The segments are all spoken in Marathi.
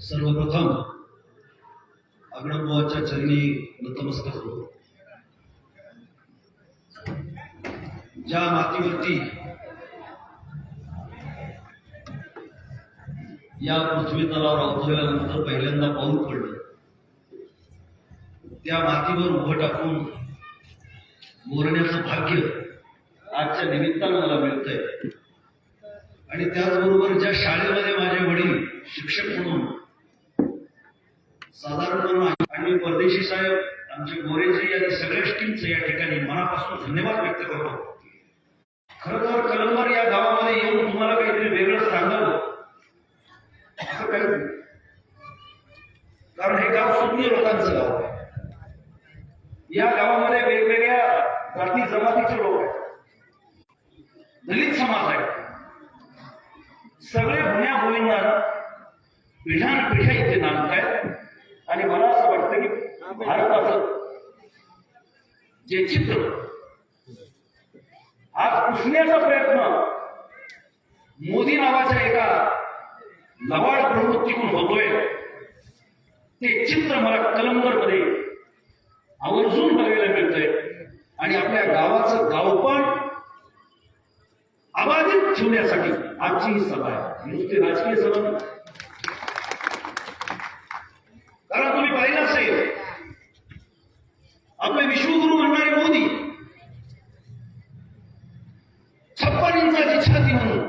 सर्वप्रथम अग्रबुवाच्या चरणी नतमस्तक होतो ज्या मातीवरती या पृथ्वी तलावर अवतरल्यानंतर पहिल्यांदा पाऊल पडलं त्या मातीवर उभं टाकून मोरण्याचं भाग्य आजच्या निमित्तानं मला मिळतंय. आणि त्याचबरोबर ज्या शाळेमध्ये माझे वडील शिक्षक म्हणून साधारणपणे आणि परदेशी साहेब आमचे गोरेजी आणि सगळ्याच टीमचं या ठिकाणी मनापासून धन्यवाद व्यक्त करतो. खरं तर कलंबर या गावामध्ये येऊन तुम्हाला काहीतरी वेगळं सांगावं. असं कारण हे गाव सुज्ञ लोकांचं गाव आहे. या गावामध्ये वेगवेगळ्या जाती जमातीचे लोक आहेत. दलित समाज आहे. सगळे गुन्ह्या गोविंदानं पिढ्यान पिढ्या इथे नांदत आहेत आणि मला असं वाटतं की भारताचं जे चित्र आज पुसण्याचा प्रयत्न मोदी नावाच्या एका लवाड प्रवृत्तीतून होतोय ते चित्र मला कलंदरमध्ये आवर्जून बघायला मिळतंय. आणि आपल्या गावाचं गावपण अबाधित ठेवण्यासाठी आजची ही सभा आहे. नुसती राजकीय सभा नाही. कारण तुम्ही पाहिलं असेल आपले विश्वगुरु म्हणणारे मोदी छप्पन इंचाची छाती म्हणून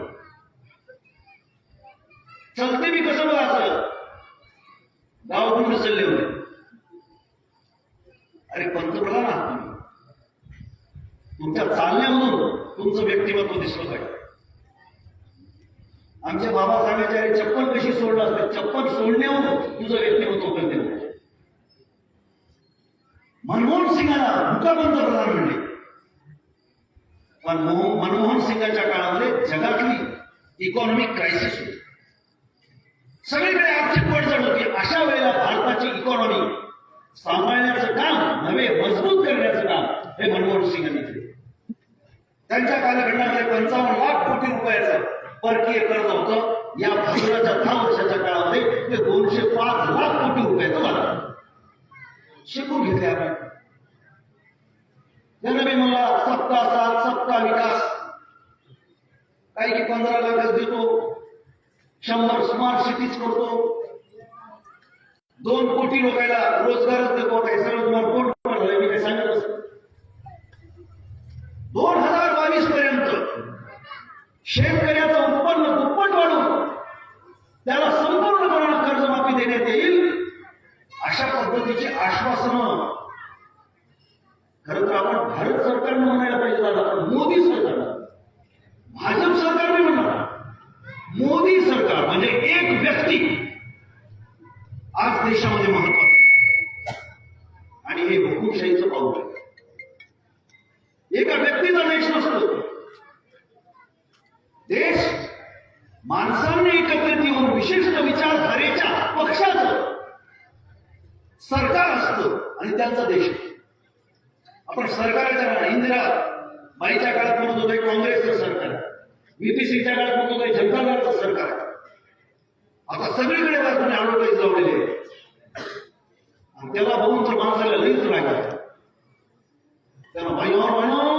चलते बी कसं बघा असं गाव गुंड चालले होते अरे पंतप्रधान आहात तुम्ही तुमच्या चालण्यामधून तुमचं व्यक्तिमत्व दिसलं पाहिजे. आमच्या बाबासाहेबांची अरे चप्पल कशी सोडलं असते? चप्पल सोडण्यावर तुझं व्यक्तिमत्व करते मनमोहन सिंगाला भूका पंतप्रधान म्हणले. पण मनमोहन सिंगाच्या काळामध्ये जगातली इकॉनॉमिक क्रायसिस होती. सगळीकडे आर्थिक पडझड होती. अशा वेळेला भारताची इकॉनॉमी सांभाळण्याचं काम नवे मजबूत करण्याचं काम हे मनमोहन सिंगांनी केले. त्यांच्या कालखंडामध्ये पंचावन्न लाख कोटी रुपयाचं परकीय कर्ज होतं. या भाषणाच्या दहा वर्षाच्या काळामध्ये ते दोनशे पाच लाख कोटी रुपयाचं झालं. शिकून घेतले आपण. त्यांना मी म्हणला सबका साथ सबका विकास. काही की पंधरा लाखच देतो. शंभर स्मार्ट सिटीज करतो. दोन कोटी लोकांना रोजगार देतो काही सगळं तुम्हाला कोण म्हणलं मी काही सांगत असतो दोन हजार बावीस पर्यंत शेतकऱ्याचं उत्पन्न दुप्पट वाढून त्याला संपूर्णपणे कर्जमाफी देण्यात येईल अशा पद्धतीची आश्वासनं खरं तर आपण भारत सरकारनं म्हणायला पाहिजे दादा पण मोदी सरकारनं भाजप सरकार नाही म्हणणार मोदी सरकार म्हणजे एक व्यक्ती आज देशामध्ये महत्वाचं आणि हे हुकुमशाहीचं पाऊल आहे एका व्यक्तीचा देश नसतो देश माणसांनी एकत्रित येऊन विशिष्ट विचारधारेच्या पक्षाचं सरकार असतं आणि त्यांचा देश असतो. आपण सरकारच्या काळात इंदिरा बाईच्या काळात म्हणत होतो काँग्रेसचं सरकार बीपीसीच्या काळात म्हणत होतो जनता दलाचं सरकार आता सगळीकडे बातमी ॲडव्हर्टाईज लावलेले आहे. आणि त्याला बघून तर माणसाला लईच रागायचं त्याला भाईवर और बहिणो,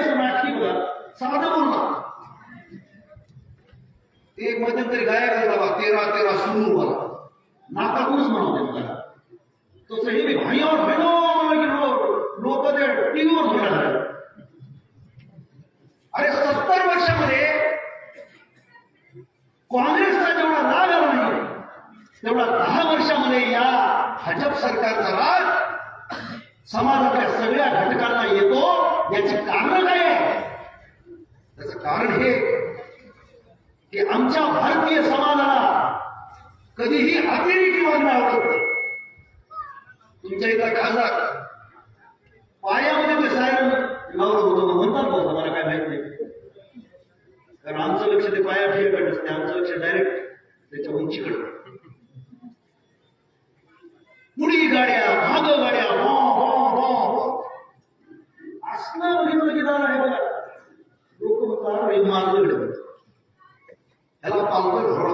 असं नाटकी बघा साधं बोलणार ते एक मध्यंतरी गायक होता बा तेरा तेरा सुरू वाला नाकातूनच म्हणत त्याला. तसं हे बी भाई और बहिणो म्हणलं की लोक लोक ते टीव्हीवर म्हणाले अरे सत्तर वर्षामध्ये काँग्रेसचा जेवढा राग आला नाही तेवढा दहा वर्षामध्ये या भाजप सरकारचा राग समाजातल्या सगळ्या घटकांना येतो याची कारण काय आहे त्याचं कारण हे की आमच्या भारतीय समाजाला कधीही अतिरेकी वागणं आवडत. तुमच्या इथला खासदार पायामध्ये बसायला सायरन लावलं होतं म्हणतात बघा मला काय माहीत नाही. कारण आमचं लक्ष ते पाया ठेवायकडे नसते आमचं लक्ष डायरेक्ट त्याच्या उंचीकडे पुढी गाड्या माग गाड्या हो हो हो हो असलं बघितलं की दादा हे बघा लोक म्हणतात "अरे, मागं कडे त्याला पालतं घोडा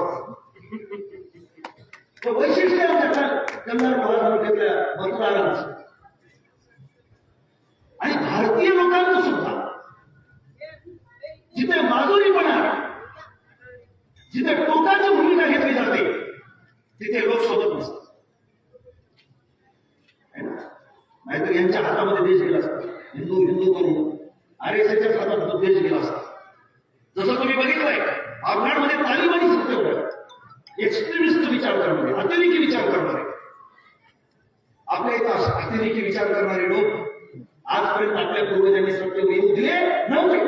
हे वैशिष्ट्य आहे आमच्या कल- कन्नड महातालुक्यातल्या मतदारांचं आणि भारतीय लोकांचं सुद्धा जिथे माजुरीपणा जिथे टोकाची भूमिका घेतली जाते तिथे लोक सोबत नसतात है ना? नाहीतर यांच्या हातामध्ये देश गेला असता हिंदू हिंदू करून आर एस एसच्या हातात तो देश गेला असता जसं तुम्ही बघितलंय अफगाणमध्ये तालिबानी सत्य होतं एक्स्ट्रीमिस्ट विचार करणारे अतिरेकी विचार करणारे आपल्या इथं असं अतिरेकी विचार करणारे लोक आजपर्यंत आपल्या पूर्वजांनी सत्तेवर येऊ दिले नव्हते.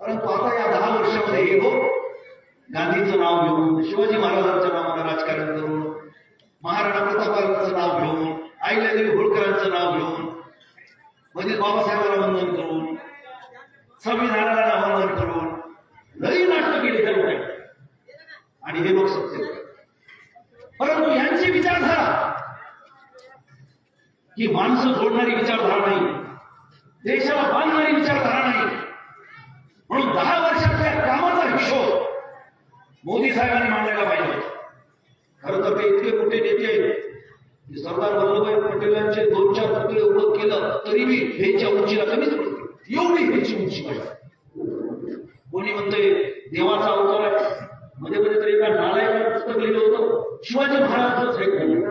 परंतु आता या दहा वर्षामध्ये हे लोक गांधींचं नाव घेऊन शिवाजी महाराजांच्या नावानं राजकारण करून महाराणा प्रतापांचं नाव घेऊन आईल्यादेवी होळकरांचं नाव घेऊन म्हणजे बाबासाहेबांना वंदन करून संविधानाला वंदन करून लई नाटक केली त्या लोकांनी. आणि हे लोक सत्य परंतु यांची विचारधारा ही माणसं जोडणारी विचारधारा नाही. देशाला बांधणारी विचारधारा नाही. म्हणून दहा वर्षातल्या कामाचा हिशोब मोदी साहेबांनी मांडायला पाहिजे. खरं तर ते इतके मोठे नेते आहेत. की सरदार वल्लभभाई पटेलांचे दोन चार पुतळे उभं केलं तरी मी हेच्या उंचीला कमीच पडते. एवढी हेची उंची पाहिजे कोणी म्हणतंय देवाचा अवतार आहे. मध्ये मध्ये तर एका नालायकानं पुस्तक लिहिलं होतं शिवाजी महाराजच आहे.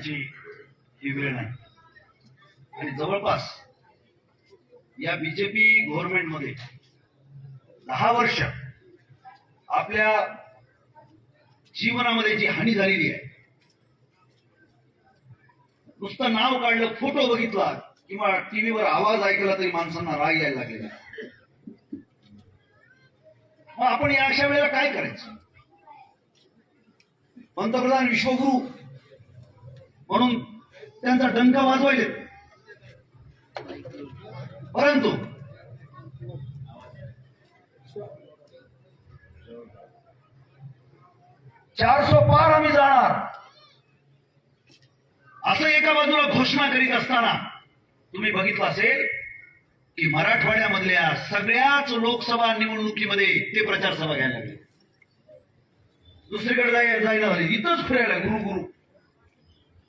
करण्याची ही वेळ नाही. आणि जवळपास या बीजेपी गव्हर्नमेंटमध्ये दहा वर्ष आपल्या जीवनामध्ये जी हानी झालेली आहे नुसतं नाव काढलं फोटो बघितला किंवा टीव्हीवर आवाज ऐकला तरी माणसांना राग यायला लागलेला मग आपण या अशा वेळेला काय करायचं? पंतप्रधान विश्वगुरु म्हणून त्यांचा डंका वाजवायचे. परंतु चारशे पार आम्ही जाणार. असं एका बाजूला घोषणा करीत असताना तुम्ही बघितलं असेल की मराठवाड्यामधल्या सगळ्याच लोकसभा निवडणुकीमध्ये ते प्रचार सभा घ्यायला लागले. दुसरीकडे जायला झाले इथंच फिरायला गुरु गुरु.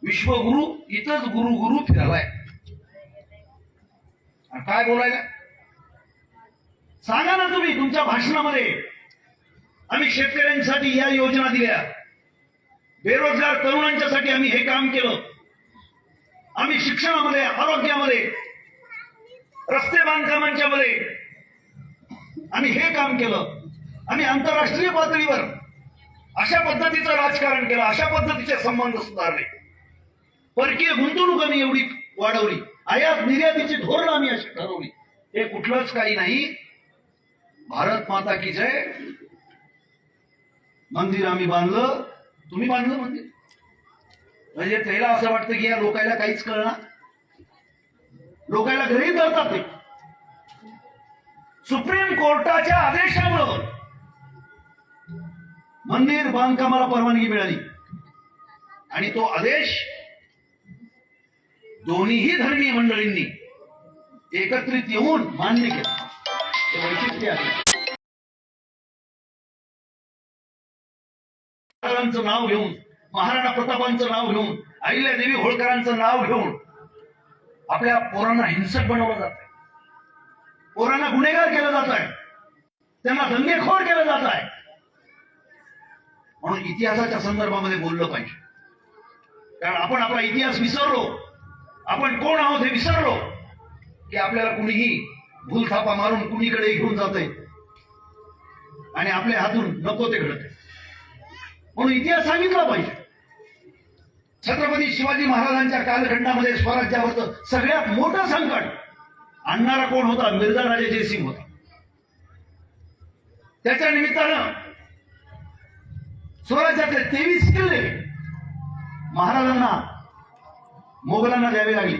विश्वगुरु इथंच गुरु गुरु फिरलाय काय बोलायला? सांगा ना तुम्ही तुमच्या भाषणामध्ये. आम्ही शेतकऱ्यांसाठी या योजना दिल्या. बेरोजगार तरुणांच्यासाठी आम्ही हे काम केलं. आम्ही शिक्षणामध्ये आरोग्यामध्ये रस्ते बांधकामांच्या मध्ये आम्ही हे काम केलं. आम्ही आंतरराष्ट्रीय पातळीवर अशा पद्धतीचं राजकारण केलं अशा पद्धतीचे संबंध सुधारले. परकीय गुंतवणूक आम्ही एवढी वाढवली. आयात निर्यातीची धोरण आम्ही अशी ठरवली. हे कुठलंच काही नाही. भारत माता की जय. मंदिर आम्ही बांधलं. तुम्ही बांधलं मंदिर? म्हणजे त्याला असं वाटतं की या लोकायला काहीच कळणार. लोकायला घरी धरतात ते. सुप्रीम कोर्टाच्या आदेशामुळं मंदिर बांधकामाला परवानगी मिळाली. आणि तो आदेश दोन्हीही धर्मीय मंडळींनी एकत्रित येऊन मान्य केलं. हे वैशिष्ट्य आहे. महाराजांचं नाव घेऊन महाराणा प्रतापांचं नाव घेऊन अहिल्यादेवी होळकरांचं नाव घेऊन आपल्या पोरांना हिंसक बनवलं जात आहे पोरांना गुन्हेगार केलं जात आहे त्यांना दंगेखोर केलं जात आहे म्हणून इतिहासाच्या संदर्भामध्ये बोललं पाहिजे. कारण आपण आपला इतिहास विसरलो आपण कोण आहोत हे विसरलो की आपल्याला कुणीही भूलथापा मारून कुणीकडे घेऊन जात आणि आपल्या हातून नको ते घडत. म्हणून इतिहास सांगितला पाहिजे. छत्रपती शिवाजी महाराजांच्या कालखंडामध्ये स्वराज्यावरचं सगळ्यात मोठं संकट आणणारा कोण होता? मिर्झा राजे जयसिंग होता. त्याच्या निमित्तानं स्वराज्यातले तेवीस किल्ले महाराजांना मोगलांना द्यावी लागली.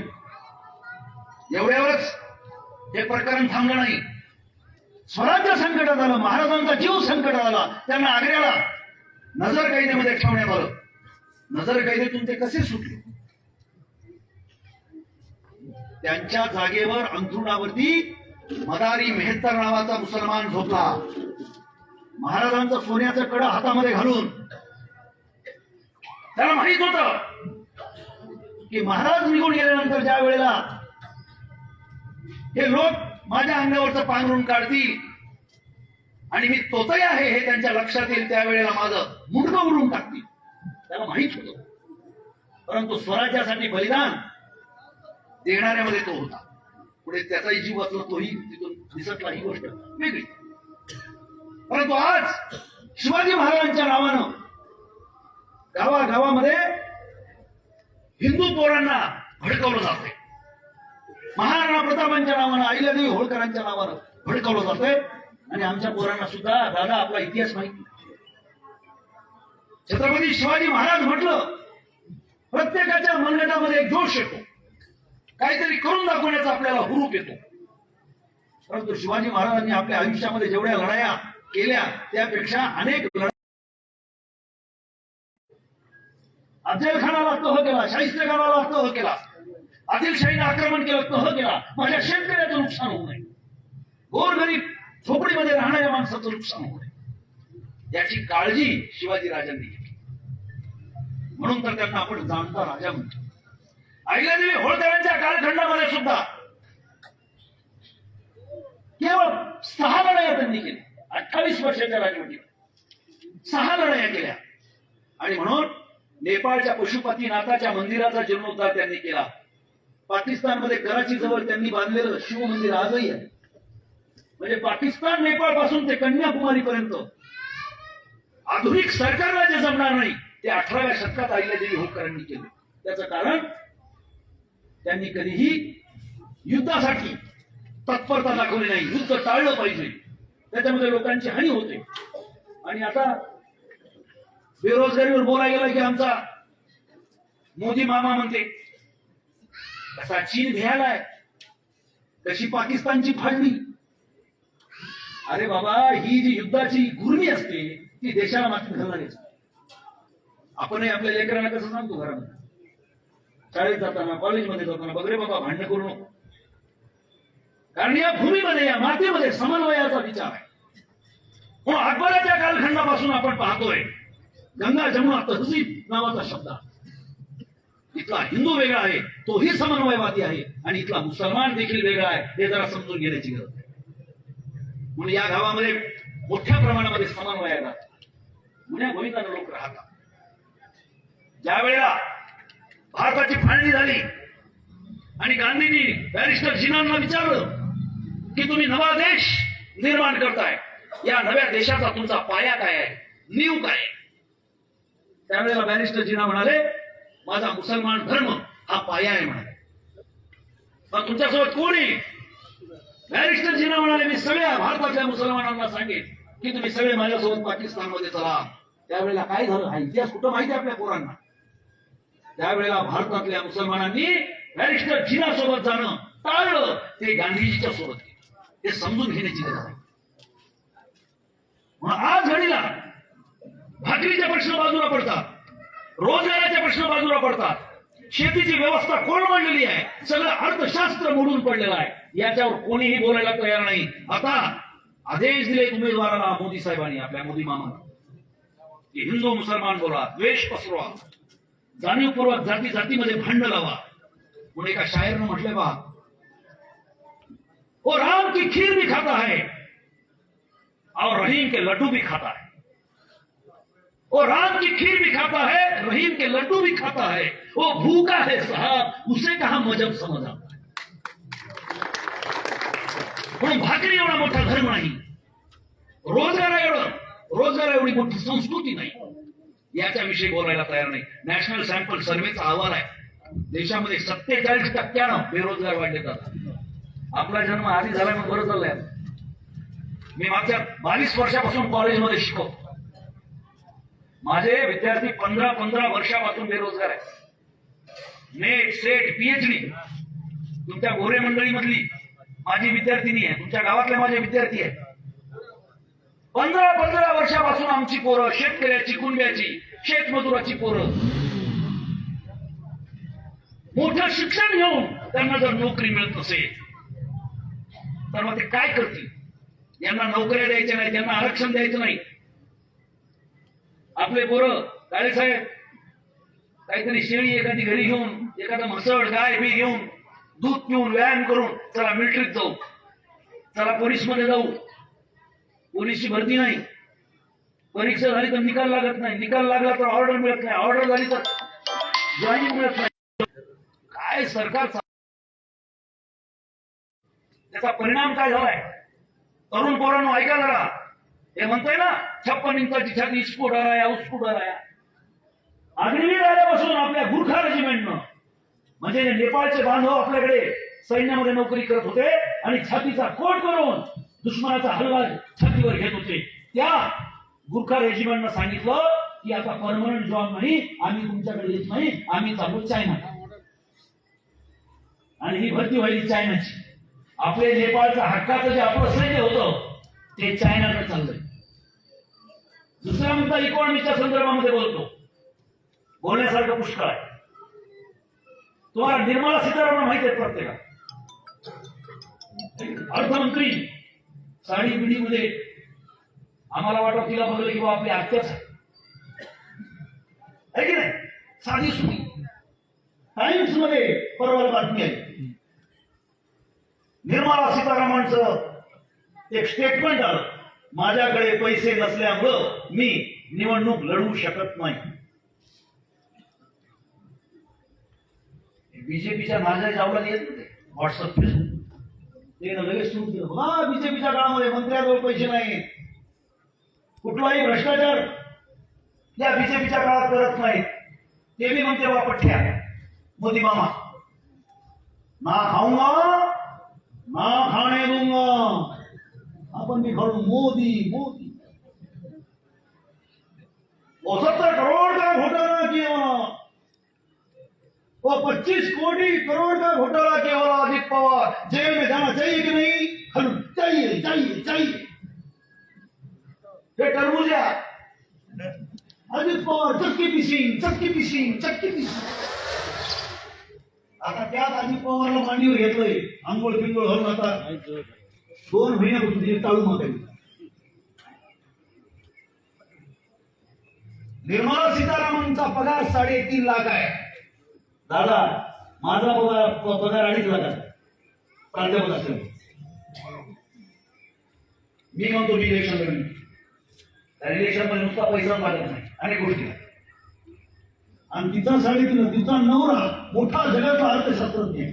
एवढ्यावरच हे प्रकरण थांबलं नाही. स्वराज्य संकटात आलं महाराजांचा जीव संकटात आला त्यांना आग्र्याला नजर कैदेमध्ये ठेवण्यात आलं. नजर कैदेतून ते कसे सुटले? त्यांच्या जागेवर अंथरुणावरती मदारी मेहत्तर नावाचा मुसलमान झोपला. महाराजांचं सोन्याचं कडं हातामध्ये घालून. त्याला माहीत होतं की महाराज निघून गेल्यानंतर ज्या वेळेला हे लोक माझ्या अंगावरचं पांघरून काढतील आणि मी तोतही आहे हे त्यांच्या लक्षात येईल त्यावेळेला माझं मुंडक उडून टाकतील. त्याला माहीत होत. परंतु स्वराज्यासाठी बलिदान देणाऱ्यामध्ये तो होता. पुढे त्याचाही जीव वाचला तोही तिथून दिसतला ही गोष्ट. वेगळी. परंतु आज शिवाजी महाराजांच्या नावानं गावागावामध्ये हिंदू पोरांना भडकवलं जाते. महाराणा प्रतापांच्या नावानं अहिल्यादेवी होळकरांच्या नावानं भडकवलं जाते. आणि आमच्या पोरांना सुद्धा दादा आपला इतिहास माहिती छत्रपती शिवाजी महाराज म्हटलं प्रत्येकाच्या मनगटामध्ये एक जोश येतो. काहीतरी करून दाखवण्याचा आपल्याला हुरूप येतो. परंतु शिवाजी महाराजांनी आपल्या आयुष्यामध्ये जेवढ्या लढाया केल्या त्यापेक्षा अनेक लढाई अफजलखानाला तह हो केला. शाहिस्ते खानाला तह हो केला. आदिलशाहीने आक्रमण केलं तह हो केला. माझ्या शेतकऱ्याचं नुकसान होऊ नये. गोरगरीब झोपडीमध्ये राहणाऱ्या माणसाचं नुकसान होऊ नये. याची काळजी शिवाजी राजांनी घेतली. म्हणून तर त्यांना आपण जाणता राजा म्हणतो. अहिल्यादेवी होळकरांच्या कालखंडामध्ये सुद्धा. केवळ सहा लढाया त्यांनी केल्या. अठ्ठावीस वर्षाच्या राजवटीत सहा लढाया केल्या. आणि म्हणून नेपाळच्या पशुपतीनाथाच्या मंदिराचा जीर्णोद्धार त्यांनी केला. पाकिस्तानमध्ये कराची जवळ त्यांनी बांधलेलं शिव मंदिर आजही आहे. म्हणजे पाकिस्तान नेपाळपासून ते कन्याकुमारी पर्यंत आधुनिक सरकारला जे जमणार नाही ते अठराव्या शतकात अहिल्यादेवी होळकरांनी केलं. त्याचं कारण त्यांनी कधीही युद्धासाठी तत्परता दाखवली नाही. युद्ध टाळलं पाहिजे. त्याच्यामध्ये लोकांची हानी होते. आणि आता बेरोजगारीवर बोलायला गेला की आमचा मोदी मामा म्हणते कसा चीन भ्यालाय कशी पाकिस्तानची फाळणी अरे बाबा ही जी युद्धाची गुर्मी असते ती देशाला मात्र घालणारीच आपणही आपल्या लेकरांना कसं सांगतो घरामध्ये? शाळेत जाताना कॉलेजमध्ये जाताना बघ रे बाबा भांडण करू नको. कारण या भूमीमध्ये या मातीमध्ये समन्वयाचा विचार आहे. म्हणून अकबराच्या कालखंडापासून आपण पाहतोय गंगा जमुना तहजीब नावाचा शब्द आहे. इथला हिंदू वेगळा आहे तोही समन्वयवादी आहे आणि इथला मुसलमान देखील वेगळा आहे हे जरा समजून घेण्याची गरज आहे म्हणून या गावामध्ये मोठ्या प्रमाणामध्ये समन्वय आहे लोक राहतात ज्या वेळेला भारताची फाळणी झाली आणि गांधींनी बॅरिस्टर जिनांना विचारलं की तुम्ही नवा देश निर्माण करताय या नव्या देशाचा तुमचा पाया काय आहे नीव काय आहे त्यावेळेला बॅरिस्टर जिना म्हणाले माझा मुसलमान धर्म हा पाया आहे म्हणाले. मग तुमच्यासोबत कोण आहे? बॅरिस्टर जिना म्हणाले मी सगळ्या भारताच्या मुसलमानांना सांगेन की तुम्ही सगळे माझ्यासोबत पाकिस्तानमध्ये चला. त्यावेळेला काय झालं? हा इतिहास कुठं माहिती आपल्या पोरांना? त्यावेळेला भारतातल्या मुसलमानांनी बॅरिस्टर जिना सोबत जाणं टाळलं ते गांधीजीच्या सोबत ते समजून घेण्याची गरज आहे. म्हणून आज घडीला भाकरीचे प्रश्न बाजूला पडतात. रोजगाराचे प्रश्न बाजूला पडतात. शेतीची व्यवस्था कोलमडलेली आहे? सगळं अर्थशास्त्र मोडून याच्यावर कोणीही बोलायला तयार नाही. आता आदेश दिले उमेदवाराला मोदी साहेबांनी मोदी मामाला. की हिंदू, मुसलमान बोला, द्वेष पसरवा. जाणीवपूर्वक जाती जातीमध्ये भांड लावा. म्हणून एका शायरनं म्हटलंय बा वो राम की खीर भी खाता है और रहीम के लड्डू भी खाता है. वो राम की खीर भी खाता है रहीम के लड्डू भी खाता है। वो भूखा है साहब उसे कहा मजब समझ आता है? म्हणून भाकरी एवढा मोठा धर्म नाही। रोजगार एवढं रोजगार एवढी मोठी संस्कृती नाही। याच्याविषयी बोलायला तयार नाही. नॅशनल सॅम्पल सर्व्हेचा अहवाल आहे. देशामध्ये सत्तेचाळीस टक्क्यानं बेरोजगार वाढले जातात. आपला जन्म आधी झाला मग बरं चाललाय मी मागच्या बावीस वर्षापासून कॉलेजमध्ये शिकवतो माझे विद्यार्थी पंधरा पंधरा वर्षापासून बेरोजगार आहेत. नेट सेट पीएचडी तुमच्या गोरे मंडळीमधली माझी विद्यार्थिनी आहे. तुमच्या गावातले माझे विद्यार्थी आहेत. पंधरा पंधरा वर्षापासून आमची पोरं शेतकऱ्याची कुंड्याची शेतमजुराची पोरं. मोठं शिक्षण घेऊन त्यांना जर नोकरी मिळत नसेल तर मग ते काय करतील? यांना नोकऱ्या द्यायच्या नाही त्यांना आरक्षण द्यायचं नाही. आपले पोरं काळे साहेब काहीतरी शेळी एखादी घरी घेऊन एखादं म्हसळ गाय बी घेऊन दूध पिऊन व्यायाम करून चला मिलिटरीत जाऊ. चला पोलीसमध्ये जाऊ. पोलीसची भरती नाही. परीक्षा झाली तर निकाल लागत नाही. निकाल लागला तर ऑर्डर मिळत नाही. ऑर्डर झाली तर जॉईनिंग मिळत नाही. काय सरकार त्याचा परिणाम काय झालाय? तरुण पोरांनो ऐका जरा. हे म्हणतोय ना छप्पन इंचाची छाती इस्फोट आया उस्फोट आया अग्निवीर आल्यापासून आपल्या गुरखा रेजिमेंटनं म्हणजे नेपाळचे बांधव आपल्याकडे सैन्यामध्ये नोकरी करत होते आणि छातीचा कोट करून दुश्मनाचा हलवा छातीवर घेत होते. त्या गुरखा रेजिमेंटनं सांगितलं की आता परमनंट जॉब नाही आम्ही तुमच्याकडे येत नाही आम्ही चालू चायना. आणि ही भरती व्हायची चायनाची. आपले नेपाळचं हक्काचं जे आपलं सैन्य होतं ते चायनाकडे चाललंय. दुसरा मुद्दा इकॉनॉमीच्या संदर्भामध्ये बोलतो. बोलण्यासारखं पुष्कळ आहे. तुम्हाला निर्मला सीतारामन माहिती आहे प्रत्येका अर्थमंत्री साडी पिढीमध्ये आम्हाला वाटत तिला बघलं की बाबा आपली आत्याच आहे. की नाही? साधी सुटी टाइम्समध्ये परवा बातमी आहे. निर्मला सीतारामनचं एक स्टेटमेंट आलं. माझ्याकडे पैसे नसल्यामुळं मी निवडणूक लढवू शकत नाही. बीजेपीच्या माझ्या जावला येत होते. व्हॉट्सअप फेसबुक ते लगेच सुरू केलं हा बीजेपीच्या काळामध्ये मंत्र्याजवळ पैसे नाही कुठलाही भ्रष्टाचार या बीजेपीच्या काळात करत नाही. ते मी म्हणते बा पठ्या मोदी मामा. ना खाऊंगा ना खाणे दूंगा. आपण भी खड़ू मोदी मोदी. वो करोड़ का घोटाला किया वो पच्चीस कोटी करोड़ का घोटाला किया वाला अजित पवार. जेल में जाना चाहिए कि नहीं? खलू चाहिए चाहिए चाहिए. ये तरबूजा अजित पवार चक्की पिशिंग चक्की पिशिंग चक्की पिशिंग आता त्यात अजित पवारला मांडीवर घेतलंय. आंघोळ पिंगोळ घालून आता. दोन महिन्यापासून तिथे टाळू मागायला निर्मला सीतारामनचा पगार साडेतीन लाख आहे. दादा माझा पगार प- पगार अडीच लाख आहे. प्राध्यापक मी म्हणतो मी इलेक्शन इलेक्शनमध्ये नुसता पैसा लागत नाही. अनेक गोष्टी आणि तिचा साडेतीन तिचा नवरा मोठा जगाचा अर्थशास्त्रज्ञ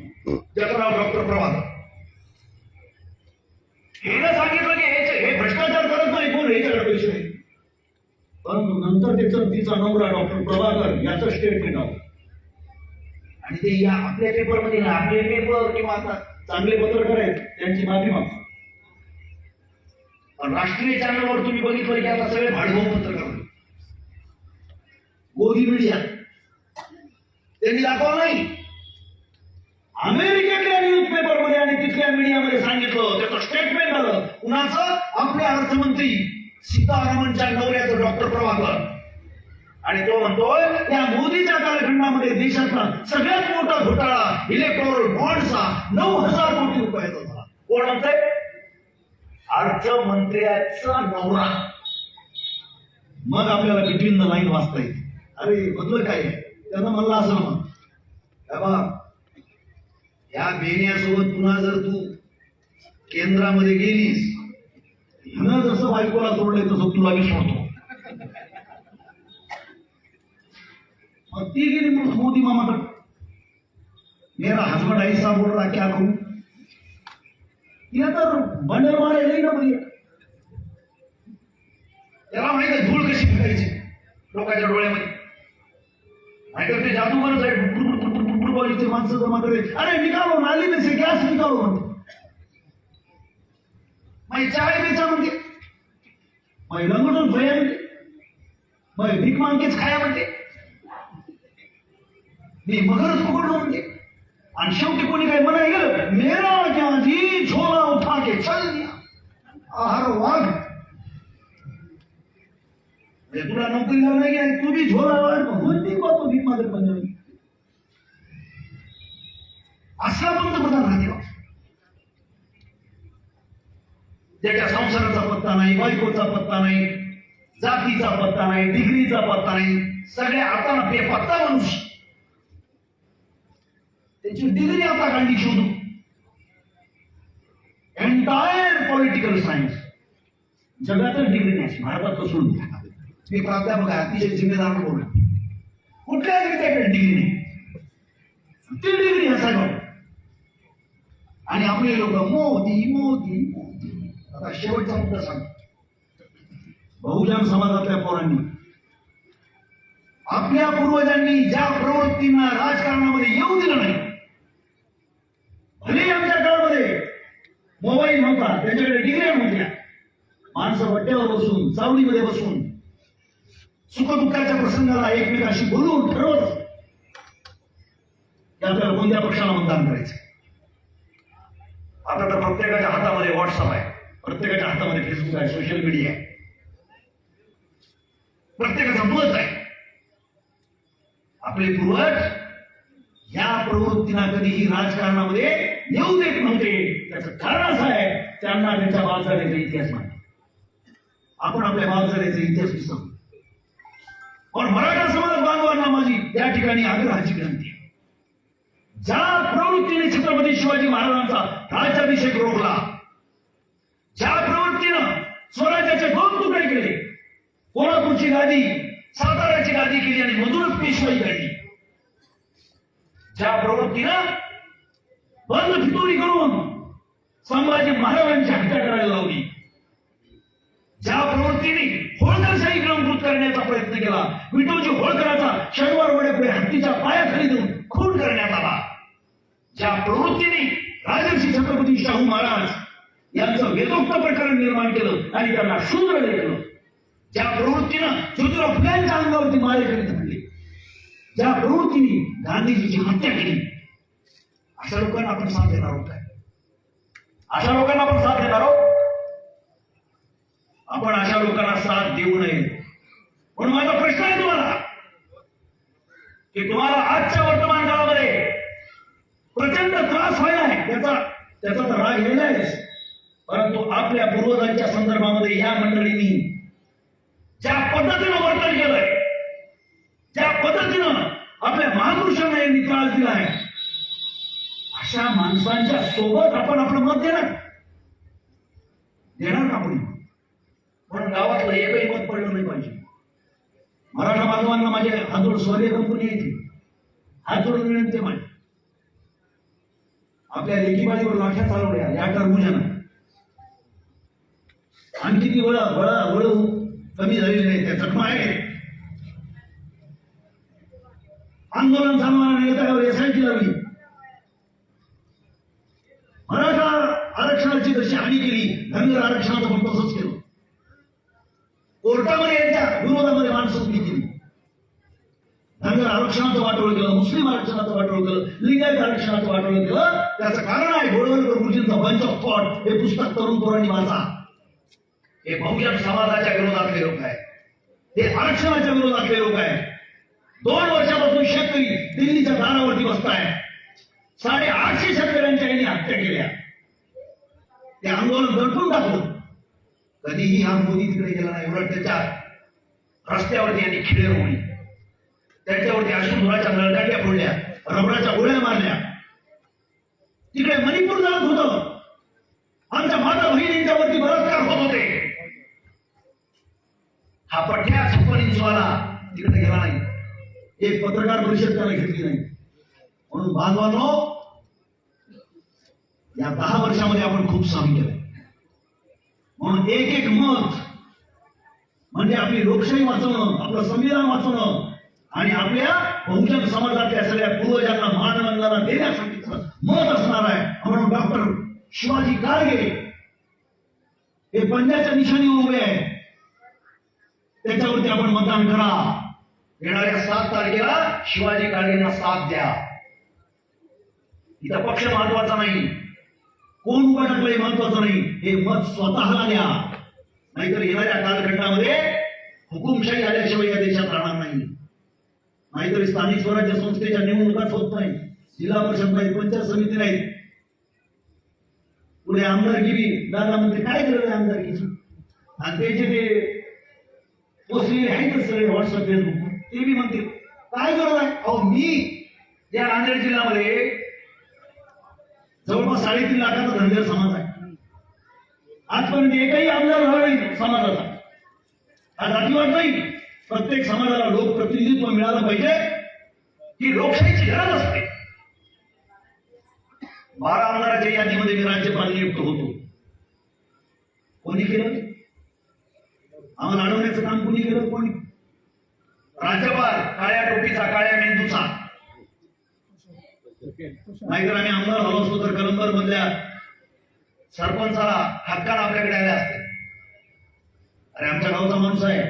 जगराव डॉक्टर प्रभात हे न सांगितलं की हे हे भ्रष्टाचार करत नाही कोण ह्याच्याकडे पैसे नाही परंतु नंतर त्याचं तिचा नवरा डॉक्टर प्रभाकर याचं स्टेटमेंट आलं आणि ते या आपल्या पेपरमध्ये ना आपले पेपर किंवा आता चांगले पत्रकार आहेत त्यांची माफी मागतो. पण राष्ट्रीय चॅनलवर तुम्ही बघितलं की आता सगळे भाडभाऊ पत्रकार. गोदी मीडिया त्यांनी दाखवलं नाही. अमेरिकेतल्या न्यूज पेपरमध्ये आणि तिथल्या मीडियामध्ये सांगितलं त्याचं स्टेटमेंट आलं. कुणाचं? आपले अर्थमंत्री सीतारामनच्या नवऱ्याचं डॉक्टर प्रभाकर आणि तो म्हणतोय या मोदीच्या कालखंडामध्ये देशातला सगळ्यात मोठा घोटाळा इलेक्ट्रॉनिक बॉन्डचा नऊ हजार कोटी रुपयाचा झाला. कोण म्हणते अर्थमंत्र्याचा नवरा. मग आपल्याला बिटवीन द लाईन वाचता येईल. अरे बदल काय? त्यानं म्हणला असं मग "हे या बेण्यासोबत पुन्हा जर तू केंद्रामध्ये गेलीस हिनं जसं बायकोला सोडलंय तसं तुला मी सोडतो मग ती गेली म्हणून मोदी मामाकडे मेरा हसबंड ऐसा बोल रहा क्या करू या तर बंडल मारायला ना म्हणजे त्याला माहीत आहे धूळ कशी फिरायची लोकांच्या डोळ्यामध्ये नाहीतर ते जादूगरच आहे माणसं जमा करायचे अरे निकालो नाली में से गॅस निकालो म्हणते चाय बेचा म्हणते? मग रंगडून भया म्हणते मग भीक मागकेच खाया म्हणते. मी मगरच पकडलो म्हणते आणि शेवटी कोणी काय मनाय गेलं मेरा क्या जी झोला उठा के चल आहार वाघ म्हणजे तुला नोकरी नाही? गेली तू बी झोला वाढ होती बा तू भीक मागत बंद असला पंतप्रधान राहते पत्ता नाही बायकोचा पत्ता नाही जातीचा पत्ता नाही डिग्रीचा पत्ता नाही. सगळ्या हाताला बेपत्ता मनुष्य त्याची डिग्री आता काढली शोधू एंटायर पॉलिटिकल सायन्स जगातच डिग्री नाही भारतात नसून मी प्राध्यापक आहे अतिशय जिम्मेदार बोल कुठल्या विद्यापीठ डिग्री नाही. ती डिग्री असायला आणि आपले लोक मोदी मोदी मोदी. आता शेवटचा मुद्दा सांग. बहुजन समाजातल्या पोरांनी आपल्या पूर्वजांनी ज्या प्रवृत्तींना राजकारणामध्ये येऊ दिलं नाही भले आमच्या काळामध्ये मोबाईल नव्हता त्यांच्याकडे डिग्र्या नव्हत्या. माणसं वट्ट्यावर बसून चावडीमध्ये बसून सुखदुःखाच्या प्रसंगाला एकमेकाशी बोलून ठरवत की आपल्याला कोणत्या पक्षाला मतदान करायचं? आता तर प्रत्येकाच्या हातामध्ये व्हॉट्सअप आहे. प्रत्येकाच्या हातामध्ये फेसबुक आहे सोशल मीडिया आहे. प्रत्येकाचा मत आहे. आपले पूर्वज या प्रवृत्तीला कधीही राजकारणामध्ये येऊ देत नव्हते. त्याचं कारण असं आहे त्यांना त्यांच्या बाजाराचा इतिहास माहिती आपण आपल्या बाजाराचा इतिहास विसरतो पण मराठा समाज बांधवांना माझी या ठिकाणी आग्रहाची विनंती ज्या प्रवृत्तीने छत्रपती शिवाजी महाराजांचा राज्याभिषेक रोखला ज्या प्रवृत्तीनं स्वराज्याचे दोन तुकडे केले. कोल्हापूरची गादी साताऱ्याची गादी केली आणि मधूनच पेशवाई काढली. ज्या प्रवृत्तीनं बंद फितोरी करून संभाजी महाराजांची हत्या करायला लावली. ज्या प्रवृत्तीने होळकरशाही गिळंकृत करण्याचा प्रयत्न केला. विठोजी होळकराचा शनिवार वड्यापुढे हत्तीच्या पायाखाली देऊन खून करण्यात आला. ज्या प्रवृत्तीने राजर्षी छत्रपती शाहू महाराज यांचं वेदोक्त प्रकरण निर्माण केलं आणि त्यांना शूद्र लेखलं ज्या प्रवृत्तीनं ज्योतिराव फुल्यांच्या अंगावरती मारे करीत म्हणले ज्या प्रवृत्तीने गांधीजीची हत्या केली अशा लोकांना आपण साथ देणार आहोत काय? अशा लोकांना आपण साथ देणार आहोत? आपण अशा लोकांना साथ देऊ नये. म्हणून माझा प्रश्न आहे तुम्हाला की तुम्हाला आजच्या वर्तमान काळामध्ये प्रचंड त्रास व्हायला आहे त्याचा त्याचा तर राग येणार आहे परंतु आपल्या पूर्वजांच्या संदर्भामध्ये या मंडळींनी ज्या पद्धतीनं वर्तन केलंय ज्या पद्धतीनं आपल्या महापुरुषांना यांनी त्रास दिला आहे अशा माणसांच्या सोबत आपण आपलं मत देणार देणार का आपण पण गावातलं एकही मत पडलं नाही पाहिजे. मराठा बांधवांना माझे हात स्वर्य कंपनी येते हात जोडून विनंती माझी. आपल्या लेखीबाजीवर लाख्या चालवल्या या टरबुजांना. आणखी ती वळा वळा वळू कमी झालेली नाही त्या जखमा आहे. आंदोलन चालवणाऱ्या नेत्यावर एसआयटी लावली मराठा आरक्षणाची जशी हानी केली धनगर आरक्षणाचं पण तसंच केलं. कोर्टामध्ये यांच्या विरोधामध्ये माणसं केली. धनगर आरक्षणाचं वाटोळ केलं मुस्लिम आरक्षणाचं वाटोळ केलं लिंगायत आरक्षणाचं वाटोळ केलं. त्याचं कारण आहे गोळवलकर गुरुजींचा बंच ऑफ थॉट हे पुस्तक तरुण पोरांनी वाचा. हे बहुजन समाजाच्या विरोधातले लोक आहेत. हे आरक्षणाच्या विरोधातले लोक आहेत. दोन वर्षापासून शेतकरी दिल्लीच्या दारावरती बसताय. साडेआठशे शेतकऱ्यांच्या यांनी हत्या केल्या. ते आंदोलन दडपून टाकून. कधीही हा मोदी तिकडे गेला नाही उलट त्याच्या रस्त्यावरती यांनी खिळे रोवली त्याच्यावरती अश्रुधुराच्या नळकाट्या फोडल्या रबराच्या गोळ्या मारल्या. तिकडे मणिपूर जात होत. आमच्या माता बहिणींच्यावरती बलात्कार होत होते हा पठ्या छप्पनींचवाला तिकडे गेला नाही. एक पत्रकार परिषद त्याला घेतली नाही. म्हणून बांधवानो या दहा वर्षामध्ये आपण खूप सहन केलं. म्हणून एक एक मत म्हणजे आपली लोकशाही वाचवणं आपलं संविधान वाचवणं आणि आपल्या बहुजन समाजातल्या सगळ्या पूर्वजांना मानवंदना देण्यासाठी मत असणार आहे. म्हणून डॉक्टर शिवाजी गार्गे हे पंजाच्या निशाणीवर उभे आहे. त्याच्यावरती आपण मतदान करा. येणाऱ्या सात तारखेला शिवाजी काळेंना साथ द्या. इथं पक्ष महत्त्वाचा नाही. कोण उभा टाकलं हे महत्वाचं नाही हे मत स्वतःला द्या. नाहीतर येणाऱ्या कालखंडामध्ये हुकुमशाही आल्याशिवाय या देशात राहणार नाही. नाहीतर स्थानिक स्वराज्य संस्थेच्या निवडणुकाच होत नाही जिल्हा परिषद नाही पंचायत समिती नाही पुढे आमदारकी बी दादा म्हणते काय गरज आहे आमदारकीची? आणि त्याचे ते पोचलेले आहेत सगळे व्हॉट्सअप फेसबुक ते बी म्हणते काय गरज आहे? अहो मी या नांदेड जिल्ह्यामध्ये जवळपास साडेतीन लाखाचा धनगर समाज आहे. आजपर्यंत एकही आमदार झाला नाही समाजाचा. हा जातीवाद नाही. प्रत्येक समाजाला लोकप्रतिनिधित्व मिळालं पाहिजे. ही लोकशाहीची गरज असते. बारा आमदाराच्या यादीमध्ये मी राज्यपाल नियुक्त होतो. कोणी केलं? आम्हाला अडवण्याचं काम कोणी केलं कोणी? राज्यपाल काळ्या टोपीचा काळ्या मेंदूचा. नाहीतर आम्ही आमदार झालो असतो तर कलंबर मधल्या सरपंचाला हक्कानं आपल्याकडे आल्या असते. अरे आमच्या गावचा माणूस आहे.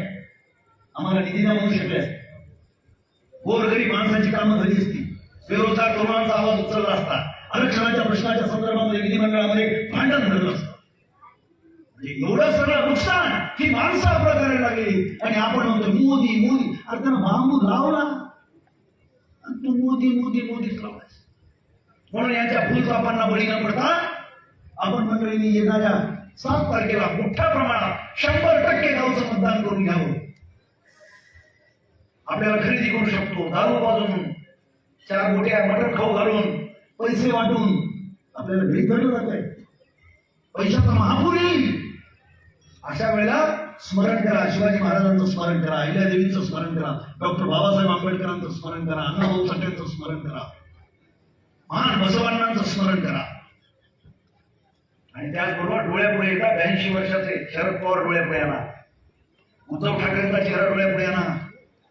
आम्हाला निधी द्या म्हणू शकले असते. गोरगरीब माणसाची कामं झाली असती. बेरोजगार तरुणांचा आवाज उचलला असता. आरक्षणाच्या प्रश्नाच्या संदर्भामध्ये विधिमंडळामध्ये भांडण घडलं असतं. एवढं सगळं नुकसान ही माणसं आपलं करायला लागली. आणि आपण म्हणतो मोदी मोदी. अरे त्यानं बांबू लावला. आणि तू मोदी मोदी मोदीच लावलास म्हणून यांच्या भूलतापांना बळी न पडता आपण मंडळींनी येणाऱ्या सात तारखेला मोठ्या प्रमाणात शंभर टक्के गावचं मतदान करून घ्यावं. आपल्याला खरेदी करू शकतो. दारू बाजून चार मोठ्या मटर खाऊ घालून पैसे वाटून आपल्याला भेट धरलं जात आहे पैशाचा महापूर येईल. अशा वेळेला स्मरण करा शिवाजी महाराजांचं स्मरण करा अहिल्यादेवीचं स्मरण करा डॉक्टर बाबासाहेब आंबेडकरांचं स्मरण करा अण्णाभाऊ साठेंचं स्मरण करा महान बसवांनांचं स्मरण करा. आणि त्याचबरोबर डोळ्यापुढे येतात ब्याऐंशी वर्षाचे शरद पवार डोळ्यापुढे आला. उद्धव ठाकरेंचा चेहरा डोळ्यापुढे आणा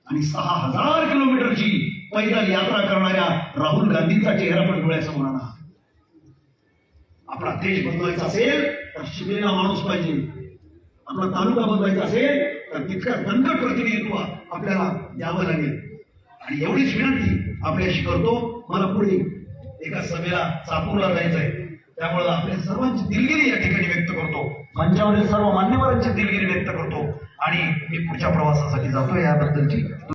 आणि सहा हजार किलोमीटरची पैदल यात्रा करणाऱ्या राहुल गांधींचा चेहरा पण डोळ्यासमोर आला. आपला देश बदलायचा असेल तर शिकलेला माणूस पाहिजे. आपला तालुका बदलायचा असेल तर तितका दंड प्रतिनिधित्व आपल्याला द्यावं लागेल. आणि एवढीच विनंती आपल्याशी करतो. मला पुढे एका सभेला चापूरला जायचं आहे त्यामुळे आपल्या सर्वांची दिलगिरी या ठिकाणी व्यक्त करतो. मंचावरील सर्व मान्यवरांची दिलगिरी व्यक्त करतो. आणि मी पुढच्या प्रवासासाठी जातो याबद्दलची